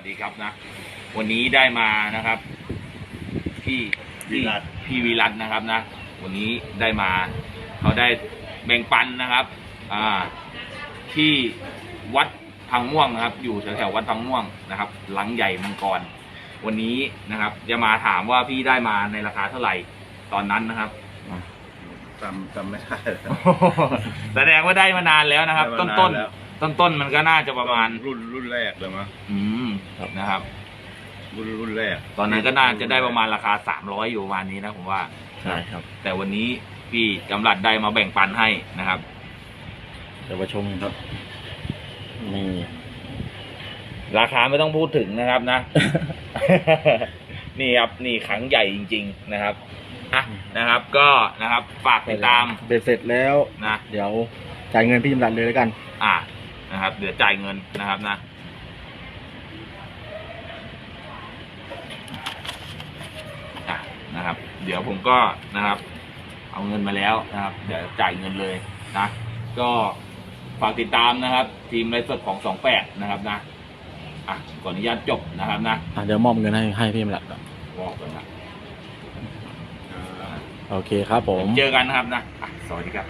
วัสดีครับนะ วันนี้ได้มานะครับ พี่วิรัติพี่วิรัตนะครับนะ วันนี้ได้มา เขาได้แบ่งปันนะครับ อ่า ที่วัดพังม่วงนะครับ อยู่แถวๆวัดพังม่วงนะครับ หลังใหญ่มังกร วันนี้นะครับ จะมาถามว่าพี่ได้มาในราคาเท่าไหร่ตอนนั้นนะครับจำจำไม่ได้แล้วแสดงว่าได้มานานแล้วนะครับได้ต้นมา ต้นานนแล้วต้นต้นๆมันก็น่าจะประมาณ รุ่นรุ่นแรกเลยมั้งอืมนะครับ รุ่นรุ่นแรกตอนนั้นก็น่าจะได้ประมาณราคาสามร้อยอยู่ประมาณนี้นะผมว่า ใช่ครับแต่วันนี้พี่จำรัดได้มาแบ่งปันให้นะครับ เดี๋ยวมาชมครับนี่ ราคาไม่ต้องพูดถึงนะครับนะ นี่ครับนี่ขังใหญ่จริง ๆนะครับอะนะครับ ก็นะครับฝากติดตามเบ็ดเสร็จแล้ว นะ เดี๋ยวจ่ายเงินพี่จำรัดเลยแล้วกัน อ่า นะครับ เดี๋ยวจ่ายเงินนะครับนะอะนะครับ เดี๋ยวผมก็นะครับ เอาเงินมาแล้วนะครับ เดี๋ยวจ่ายเงินเลยนะ ก็ฝากติดตามนะครับ ทีมไลฟ์สดของสองแปดนะครับนะ อะขออนุญาตจบนะครับนะอะเดี๋ยวมอบเงินให้ให้พี่จำรัดก่อนบอกกันนะโอเคครับผม เจอกันนะครับนะอะสวัสดีครับ